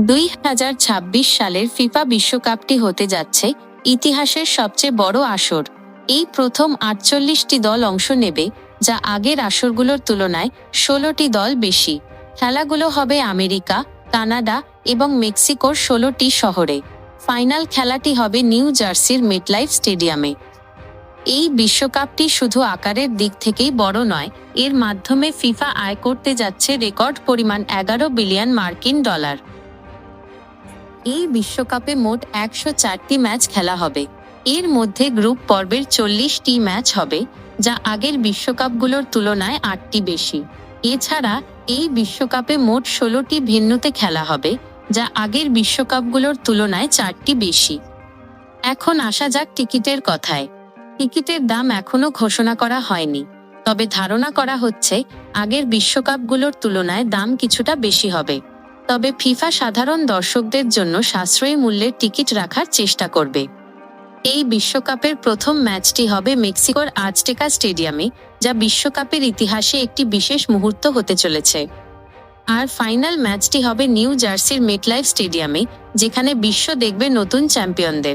দুই হাজার ছাব্বিশ সালের ফিফা বিশ্বকাপটি হতে যাচ্ছে ইতিহাসের সবচেয়ে বড় আসর। এই প্রথম আটচল্লিশটি দল অংশ নেবে, যা আগের আসরগুলোর তুলনায় ষোলোটি দল বেশি। খেলাগুলো হবে আমেরিকা, কানাডা এবং মেক্সিকোর ষোলোটি শহরে। ফাইনাল খেলাটি হবে নিউ জার্সির মেটলাইফ স্টেডিয়ামে। এই বিশ্বকাপটি শুধু আকারের দিক থেকেই বড় নয়, এর মাধ্যমে ফিফা আয় করতে যাচ্ছে রেকর্ড পরিমাণ এগারো বিলিয়ন মার্কিন ডলার। এই বিশ্বকাপে মোট একশো চারটি ম্যাচ খেলা হবে। এর মধ্যে গ্রুপ পর্বের চল্লিশটি ম্যাচ হবে, যা আগের বিশ্বকাপগুলোর তুলনায় আটটি বেশি। এছাড়া এই বিশ্বকাপে মোট ষোলোটি ভিন্নতে খেলা হবে, যা আগের বিশ্বকাপগুলোর তুলনায় চারটি বেশি। এখন আসা যাক টিকিটের কথায়। টিকিটের দাম এখনও ঘোষণা করা হয়নি, তবে ধারণা করা হচ্ছে আগের বিশ্বকাপগুলোর তুলনায় দাম কিছুটা বেশি হবে। তবে ফিফা সাধারণ দর্শকদের জন্য সাশ্রয়ী মূল্যের টিকিট রাখার চেষ্টা করবে। এই বিশ্বকাপের প্রথম ম্যাচটি হবে মেক্সিকোর আজটেকা স্টেডিয়ামে, যা বিশ্বকাপের ইতিহাসে একটি বিশেষ মুহূর্ত হতে চলেছে। আর ফাইনাল ম্যাচটি হবে নিউ জার্সির মেটলাইফ স্টেডিয়ামে, যেখানে বিশ্ব দেখবে নতুন চ্যাম্পিয়নদের।